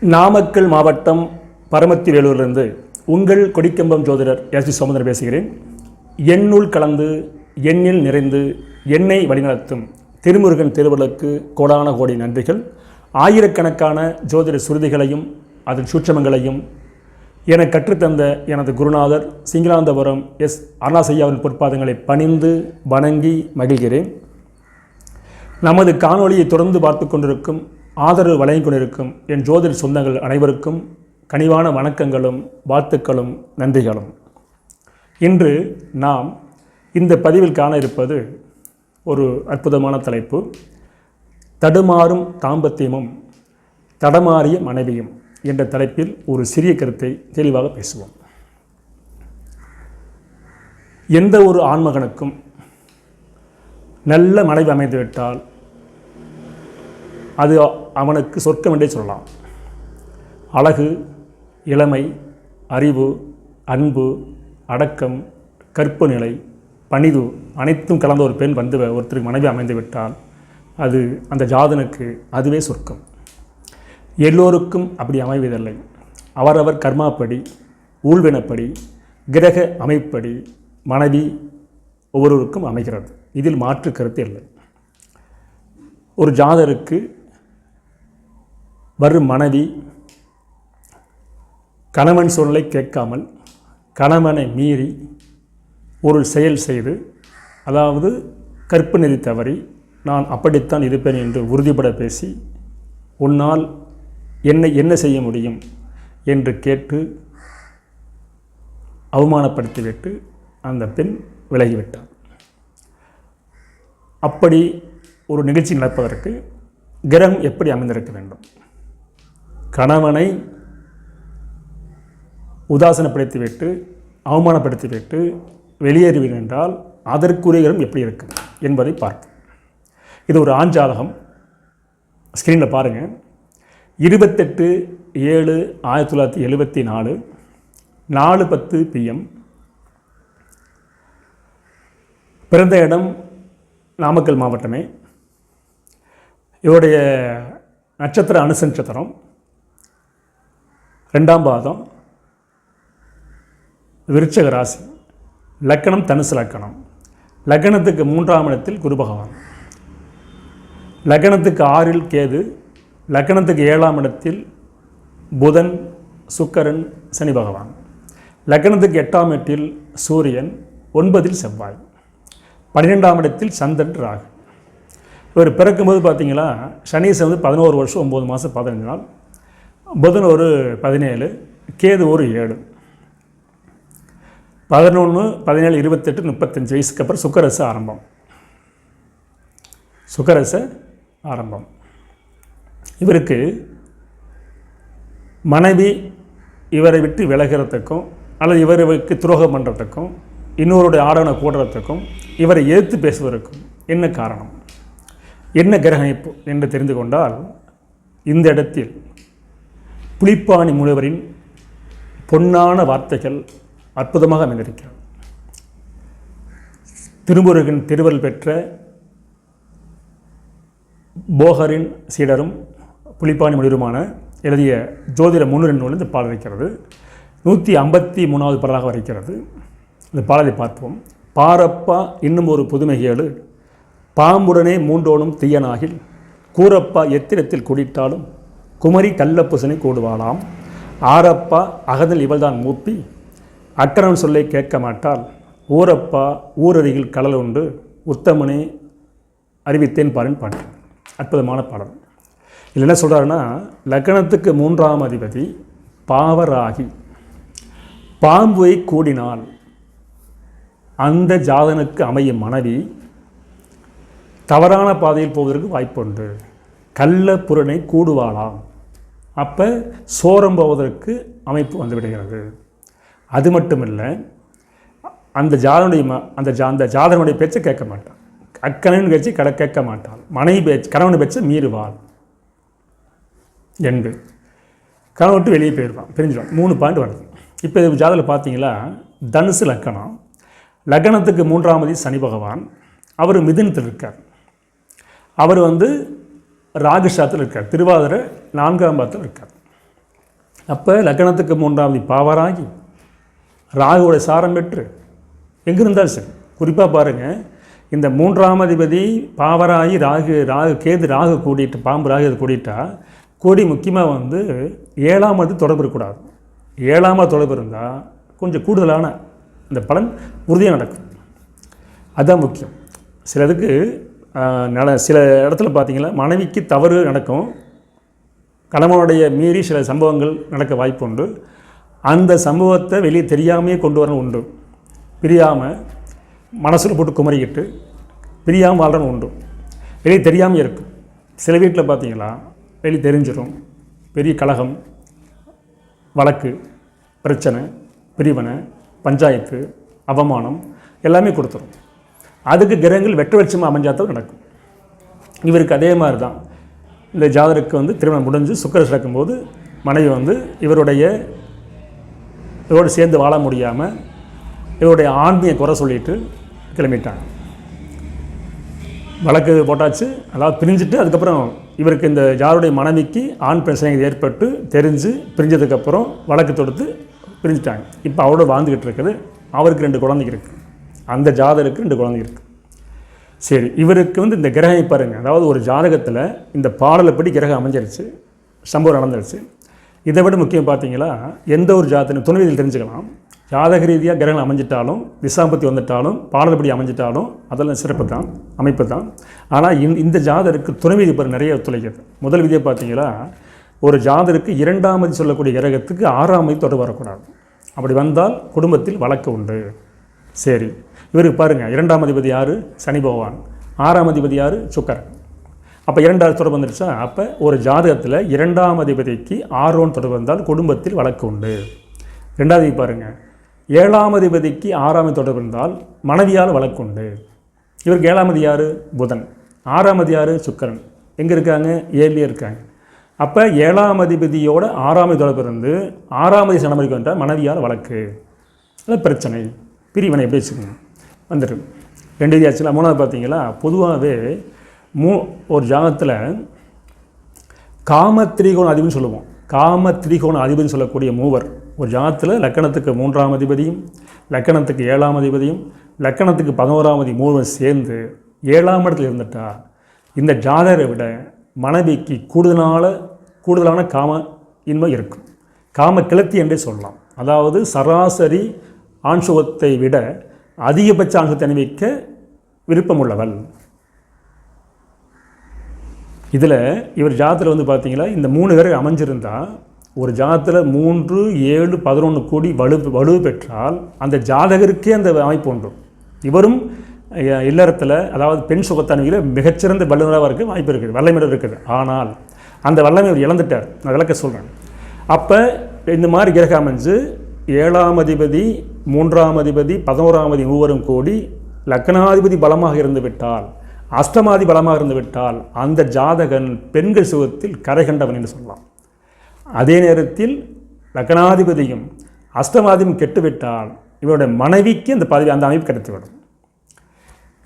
நாமக்கல் மாவட்டம் பரமத்திவேலூரிலிருந்து உங்கள் கொடிக்கம்பம் ஜோதிடர் எஸ் டி சோமந்தர் பேசுகிறேன். எண்ணுள் கலந்து எண்ணில் நிறைந்து எண்ணை வழிநடத்தும் திருமுருகன் திருவள்ளுக்கு கோடான கோடி நன்றிகள். ஆயிரக்கணக்கான ஜோதிட சுருதிகளையும் அதன் சூட்சமங்களையும் என கற்றுத்தந்த எனது குருநாதர் சிங்களாந்தபுரம் எஸ் அருணாசையாவின் பொற்பாதங்களை பணிந்து வணங்கி மகிழ்கிறேன். நமது காணொளியை தொடர்ந்து பார்த்து கொண்டிருக்கும் ஆதரவு வழங்கிக் கொண்டிருக்கும் என் ஜோதிட சொந்தங்கள் அனைவருக்கும் கனிவான வணக்கங்களும் வாழ்த்துக்களும் நன்றிகளும். இன்று நாம் இந்த பதிவில் காண இருப்பது ஒரு அற்புதமான தலைப்பு. தடுமாறும் தாம்பத்தியமும் தடமாறிய மனைவியும் என்ற தலைப்பில் ஒரு சிறிய கருத்தை தெளிவாக பேசுவோம். எந்த ஒரு ஆண்மகனுக்கும் நல்ல மனைவி அமைந்துவிட்டால் அது அவனுக்கு சொர்க்கம் என்றே சொல்லலாம். அழகு இளமை அறிவு அன்பு அடக்கம் கற்பு நிலை பணிவு அனைத்தும் கலந்த ஒரு பெண் வந்து ஒருத்தருக்கு மனைவி அமைந்து விட்டால் அது அந்த ஜாதனுக்கு அதுவே சொர்க்கம். எல்லோருக்கும் அப்படி அமைவதில்லை. அவரவர் கர்மாப்படி ஊழ்வினப்படி கிரக அமைப்படி மனைவி ஒவ்வொருவருக்கும் அமைகிறது. இதில் மாற்று கருத்து இல்லை. ஒரு ஜாதருக்கு வரும் மனைவி கணவன் சொல்லை கேட்காமல் கணவனை மீறி ஒரு செயல் செய்து அதாவது கற்பு நெறி தவறி நான் அப்படித்தான் இருப்பேன் என்று உறுதிபட பேசி உன்னால் என்னை என்ன செய்ய முடியும் என்று கேட்டு அவமானப்படுத்திவிட்டு அந்த பெண் விலகிவிட்டார் அப்படி ஒரு நிகழ்ச்சி நடப்பதற்கு கிரகம் எப்படி அமைந்திருக்க வேண்டும்? கணவனை உதாசனப்படுத்திவிட்டு அவமானப்படுத்திவிட்டு வெளியேறுவீர் என்றால் அதற்குரிய இடம் எப்படி இருக்கும் என்பதை பார்ப்போம். இது ஒரு ஆண் ஜாதகம். ஸ்க்ரீனில் பாருங்கள் இருபத்தெட்டு ஏழு ஆயிரத்தி தொள்ளாயிரத்தி எழுபத்தி நாலு நாலு பத்து பிஎம் பிறந்த இடம் நாமக்கல் மாவட்டமே. இவருடைய நட்சத்திர அனுச நட்சத்திரம் ரெண்டாம் பாதம் விருச்சக ராசி லக்கணம் தனுசு லக்கணம். லக்கணத்துக்கு மூன்றாம் இடத்தில் குரு பகவான். லக்கணத்துக்கு ஆறில் கேது லக்கணத்துக்கு ஏழாம் இடத்தில் புதன் சுக்கரன் சனி பகவான். லக்கணத்துக்கு எட்டாம் இடத்தில் சூரியன் ஒன்பதில் செவ்வாய். பன்னிரெண்டாம் இடத்தில் சந்திரன் ராகு. இவர் பிறக்கும்போது பார்த்தீங்கன்னா சனீஸ் வந்து பதினோரு வருஷம் ஒம்பது மாதம் பதினஞ்சு நாள். புதன் ஒரு பதினேழு கேது ஒரு ஏழு. பதினொன்று பதினேழு இருபத்தெட்டு முப்பத்தஞ்சு வயசுக்கு அப்புறம் சுக்கரச ஆரம்பம். சுக்கரச ஆரம்பம். இவருக்கு மனைவி இவரை விட்டு விலகிறதுக்கும் அல்லது இவருக்கு துரோகம் பண்ணுறதுக்கும் இன்னொருடைய ஆடவனை கூடுறதுக்கும் இவரை எதிர்த்து பேசுவதற்கும் என்ன காரணம்? என்ன கிரகணிப்பு என்று தெரிந்து கொண்டால் இந்த இடத்தில் புலிப்பாணி முனிவரின் பொன்னான வார்த்தைகள் அற்புதமாக அமைந்திருக்கிறது. திருமுருகன் திருவருள் பெற்ற போகரின் சீடரும் புலிப்பாணி முனிவருமான எழுதிய ஜோதிட முன்னுரை நூல் இந்த பாடல் இருக்கிறது. நூற்றி ஐம்பத்தி மூணாவது பாடலாக வருகிறது. இந்த பாடலை பார்ப்போம். பாரப்பா இன்னும் ஒரு புதுமைகேடு பாம்புடனே மூன்றோனும் தீயனாகில் கூரப்பா எத்திரத்தில் குடித்தாலும் குமரி கல்லப்பூசனை கூடுவாளாம். ஆரப்பா அகதல் இவள்தான் மூப்பி. அக்கரன் சொல்லை கேட்க மாட்டால் ஊரப்பா ஊரருகில் கடல் உண்டு உத்தமனே அறிவித்தேன் பாருன்னு பாட்டு. அற்புதமான பாடல். இதில் என்ன சொல்கிறாருன்னா லக்கணத்துக்கு மூன்றாம் அதிபதி பாவராகி. பாம்புவை கூடினால் அந்த ஜாதனுக்கு அமையும் மனைவி தவறான பாதையில் போவதற்கு வாய்ப்புண்டு. கள்ள புறனை கூடுவாளாம். அப்போ சோரம் போவதற்கு அமைப்பு வந்து விடுகிறது அது மட்டும் இல்லை அந்த ஜாதனுடைய ம அந்த ஜா அந்த ஜாதனுடைய பேச்சை கேட்க மாட்டான். அக்கணவன் பேச்சு கடை கேட்க மாட்டான். மனைவி பேச்சு கணவன் பேச்சை மீறுவாள். என்று. கணவன் விட்டு வெளியே போயிடுவான் பிரிஞ்சிடும் மூணு பாயிண்ட் வருது. இப்போ இது ஜாதகத்தில் பார்த்தீங்களா தனுசு லக்கணம். லக்கணத்துக்கு மூன்றாமதி சனி பகவான். அவர் மிதுனத்தில் இருக்கார். அவர் வந்து ராகுஷாத்தில் இருக்கார். திருவாதிரை நான்காம் பாதத்தில் இருக்கார். அப்போ லக்னத்துக்கு மூன்றாவது பாவராகி ராகுவோட சாரம் பெற்று எங்கே இருந்தாலும் சரி குறிப்பாக பாருங்கள் இந்த மூன்றாம் அதிபதி பாவராகி ராகு ராகு கேது ராகு கூட்டிட்டு பாம்பு ராகு இது கூட்டிட்டா கூடி முக்கியமாக வந்து ஏழாம் அது தொடர்பு இருக்கக்கூடாது. ஏழாம் தொடர்பு இருந்தால் கொஞ்சம் கூடுதலான இந்த பலன் உறுதியாக நடக்கும். அதுதான் முக்கியம். சிலதுக்கு நட சில இடத்துல பார்த்தீங்கன்னா மனைவிக்கு தவறு நடக்கும். கணவனுடைய மீறி சில சம்பவங்கள் நடக்க வாய்ப்பு உண்டு அந்த சம்பவத்தை வெளியே தெரியாமையே கொண்டு வரணும் உண்டு. பிரியாமல் மனசில் போட்டு குமரிக்கிட்டு பிரியாமல் வாழ்றணும் உண்டு. வெளியே தெரியாமல் இருக்கும். சில வீட்டில் பார்த்தீங்களா வெளியே தெரிஞ்சிடும் பெரிய கலகம் வழக்கு பிரச்சனை பிரிவினை பஞ்சாயத்து அவமானம் எல்லாமே கொடுத்துரும். அதுக்கு கிரகங்கள் வெட்ட வெளிச்சமாக அமைஞ்சாத்தான் நடக்கும். இவருக்கு அதே மாதிரி தான் இந்த ஜாதருக்கு வந்து திருமணம் முடிஞ்சு சுக்கரஸ் நடக்கும்போது மனைவி வந்து இவருடைய இவரோடு சேர்ந்து வாழ முடியாமல் இவருடைய ஆண்மையை குறை சொல்லிட்டு கிளம்பிட்டாங்க. வழக்கு போட்டாச்சு. அதாவது பிரிஞ்சுட்டு அதுக்கப்புறம் இவருக்கு இந்த ஜாருடைய மனைவிக்கு ஆண் பிரச்சனைகள் ஏற்பட்டு தெரிஞ்சு பிரிஞ்சதுக்கப்புறம் வழக்கு தொடுத்து பிரிஞ்சுட்டாங்க. இப்போ அவரோட வாழ்ந்துக்கிட்டு இருக்குது. அவருக்கு ரெண்டு குழந்தைங்க இருக்குது அந்த ஜாதருக்கு ரெண்டு குழந்தை இருக்குது சரி இவருக்கு வந்து இந்த கிரகம் பாருங்க. அதாவது ஒரு ஜாதகத்தில் இந்த பாடலைப்படி கிரகம் அமைஞ்சிருச்சு சம்பவம் நடந்துருச்சு. இதை விட முக்கியம் பார்த்தீங்களா எந்த ஒரு ஜாதகம் துணைவியில் தெரிஞ்சுக்கலாம். ஜாதக ரீதியாக கிரகங்கள் அமைஞ்சிட்டாலும் திசாம்பத்தி வந்துட்டாலும் பாடல்படி அமைஞ்சிட்டாலும் அதெல்லாம் சிறப்பு தான் அமைப்பு தான். ஆனால் இந்த இந்த ஜாதருக்கு துணை விதி பாரு நிறைய ஒத்துழைக்கிறது. முதல் விதியை பார்த்தீங்களா ஒரு ஜாதருக்கு இரண்டாம் சொல்லக்கூடிய கிரகத்துக்கு ஆறாம் மதி தொடர்பு வரக்கூடாது. அப்படி வந்தால் குடும்பத்தில் வழக்கு உண்டு. சரி. இவருக்கு பாருங்கள் இரண்டாம் அதிபதி யார்? சனி பகவான். ஆறாம் அதிபதி யார்? சுக்கரன். அப்போ இரண்டாவது தொடர்பு வந்துருச்சா? அப்போ ஒரு ஜாதகத்தில் இரண்டாம் அதிபதிக்கு ஆரோன் தொடர்பு வந்தால் குடும்பத்தில் வழக்கு உண்டு. ரெண்டாவது பாருங்கள் ஏழாம் அதிபதிக்கு ஆறாம் தொடர்பு இருந்தால் மனைவியால் வழக்கு உண்டு. இவருக்கு ஏழாம் யார்? புதன். ஆறாம் யார்? சுக்கரன். எங்கே இருக்காங்க? ஏழிலே இருக்காங்க. அப்போ ஏழாம் அதிபதியோட ஆறாம் தொடர்பு இருந்து ஆறாம் சனமதிக்கு வந்தால் மனைவியால் வழக்கு. அது பிரச்சனை. பிரிவினை எப்படி வச்சுக்கோங்க வந்துடும் ரெண்டு இது ஆச்சுல. மூணாவது பார்த்தீங்களா? பொதுவாகவே மூ ஒரு ஜாகத்தில் காம திரிகோண அதிபதினு சொல்லுவோம். காம திரிகோண அதிபதினு சொல்லக்கூடிய மூவர். ஒரு ஜாகத்தில் லக்கணத்துக்கு மூன்றாம் அதிபதியும் லக்கணத்துக்கு ஏழாம் அதிபதியும் லக்கணத்துக்கு பதினோராம் அதி மூவரும் சேர்ந்து ஏழாம் இடத்துல இருந்துட்டா இந்த ஜாதகரை விட மனைவிக்கு கூடுதலான கூடுதலான காம இன்மை இருக்கும். காம கிளத்தி என்றே சொல்லலாம். அதாவது சராசரி ஆண் சுகத்தை விட அதிகபட்ச ஆண் அணிவிக்க விருப்பமுள்ளவள். இதில் இவர் ஜாதத்தில் வந்து பார்த்தீங்களா இந்த மூணு பேரை அமைஞ்சிருந்தால் ஒரு ஜாதத்தில் மூன்று ஏழு பதினொன்று கோடி வலு வலு பெற்றால் அந்த ஜாதகருக்கே அந்த அமைப்பு ஒன்று இவரும் இல்லறத்தில் அதாவது பெண் சுகத்தன்மையில் மிகச்சிறந்த வல்லுநராக இருக்க வாய்ப்பு இருக்குது வல்லமை இருக்குது. ஆனால் அந்த வல்லமை அவர் இழந்துட்டார். நான் விளக்க சொல்கிறேன் அப்போ இந்த மாதிரி கிரகம் அமைஞ்சு ஏழாம் அதிபதி மூன்றாம் அதிபதி பதினோராம் அதிபதி மூவரும் கூடி லக்னாதிபதி பலமாக இருந்துவிட்டால் அஷ்டமாதி பலமாக இருந்துவிட்டால் அந்த ஜாதகன் பெண்கள் சுகத்தில் கரை கண்டவன் என்று சொல்லலாம். அதே நேரத்தில் லக்னாதிபதியும் அஷ்டமாதியும் கெட்டுவிட்டால் இவருடைய மனைவிக்கு அந்த பதவி அந்த அமைப்பு கிடைத்துவிடும்.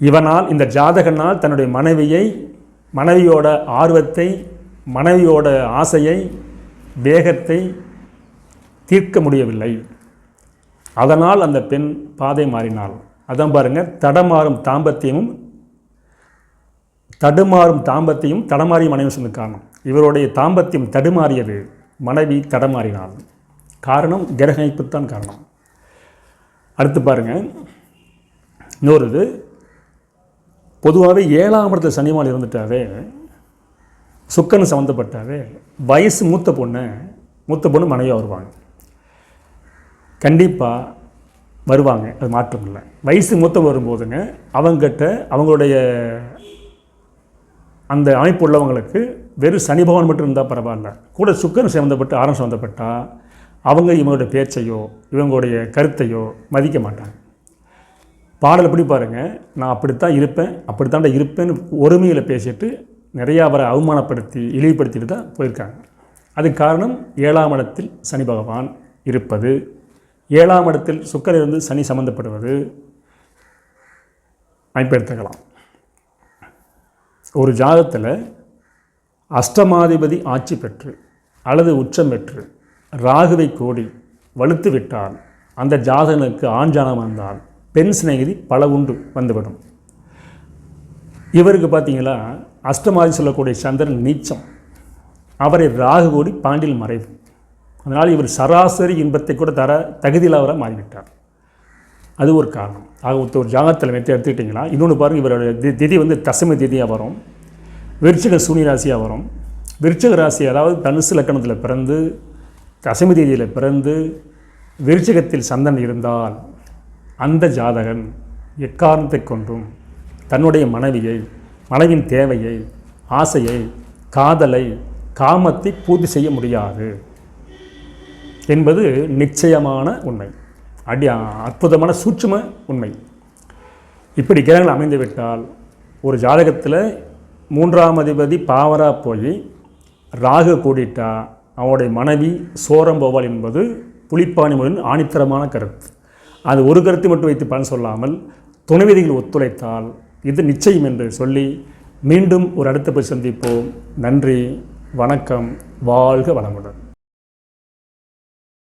இவனால் இந்த ஜாதகனால் தன்னுடைய மனைவியை மனைவியோட ஆர்வத்தை மனைவியோட ஆசையை வேகத்தை தீர்க்க முடியவில்லை. அதனால் அந்த பெண் பாதை மாறினாள். அதான் பாருங்கள் தடமாறும் தாம்பத்தியமும் தடுமாறும் தாம்பத்தியம் தடமாறிய மனைவி சொன்ன காரணம் இவருடைய தாம்பத்தியம் தடுமாறியது மனைவி தடமாறினாள். காரணம் கிரகணிப்புத்தான் காரணம். அடுத்து பாருங்க இன்னொரு இது பொதுவாகவே ஏழாம் இடத்துல சனிமால் இருந்துட்டாவே சுக்கன் சம்மந்தப்பட்டாவே வயசு மூத்த பொண்ணு மூத்த பொண்ணு மனைவியாக வருவாங்க. கண்டிப்பாக வருவாங்க. அது மாற்றம் இல்லை. வயசு மூத்த வரும்போதுங்க அவங்ககிட்ட அவங்களுடைய அந்த அமைப்பு உள்ளவங்களுக்கு வெறும் சனி பகவான் மட்டும் இருந்தால் பரவாயில்ல. கூட சுக்கரன் சம்மந்தப்பட்டு ஆரம் சம்மந்தப்பட்டால் அவங்க இவங்களுடைய பேச்சையோ இவங்களுடைய கருத்தையோ மதிக்க மாட்டாங்க. பாடல் எப்படி பாருங்கள் நான் அப்படித்தான் இருப்பேன் அப்படித்தான்டா இருப்பேன்னு ஒருமையில் பேசிட்டு நிறையா அவரை அவமானப்படுத்தி இழிவுபடுத்திட்டு தான் போயிருக்காங்க. அதுக்கு காரணம் ஏழாம் இடத்தில் சனி பகவான் இருப்பது. ஏழாம் இடத்தில் சுக்கரன் இருந்து சனி சம்மந்தப்படுவது அமைப்பு எடுத்துக்கலாம் ஒரு ஜாதத்தில் அஷ்டமாதிபதி ஆட்சி பெற்று அல்லது உச்சம் பெற்று ராகுவை கோடி வலுத்து விட்டால் அந்த ஜாதகனுக்கு ஆண் வந்தால் பெண் சிநேகிதி பல உண்டு வந்துவிடும். இவருக்கு பார்த்தீங்களா அஷ்டமாதி சொல்லக்கூடிய சந்திரன் நீச்சம். அவரை ராகு கோடி பாண்டில் மறைவு. அதனால் இவர் சராசரி இன்பத்தை கூட தர தகுதியில்லாதவராக மாறிவிட்டார். அது ஒரு காரணம். ஆக ஒருத்த ஒரு ஜாகத்தில் மெத்தி எடுத்துக்கிட்டிங்கன்னா இன்னொன்று பாருங்கள் இவரோட தி- திதி வந்து தசம திதியாக வரும். விருச்சிக சூனி ராசியாக வரும். விருச்சக ராசி அதாவது தனுசு லக்கணத்தில் பிறந்து தசமி தேதியில் பிறந்து விருச்சகத்தில் சந்தன் இருந்தால் அந்த ஜாதகன் எக்காரணத்தை கொண்டும் தன்னுடைய மனைவியை மனைவின் தேவையை ஆசையை காதலை காமத்தை பூர்த்தி செய்ய முடியாது. என்பது நிச்சயமான உண்மை. அடி அற்புதமான சூட்சும உண்மை. இப்படி கிரகங்கள் அமைந்துவிட்டால் ஒரு ஜாதகத்தில் மூன்றாம் அதிபதி பாவரா போய் ராகு கூடிட்டா அவனுடைய மனைவி சோரம் போவாள் என்பது புலிப்பாணி முதல் ஆணித்தரமான கருத்து. அது ஒரு கருத்தை மட்டும் வைத்து பலன் சொல்லாமல் துணைவிதிகள் ஒத்துழைத்தால் இது நிச்சயம் என்று சொல்லி மீண்டும் ஒரு அடுத்த போய் சந்திப்போம். நன்றி வணக்கம் வாழ்க வளமுடன்.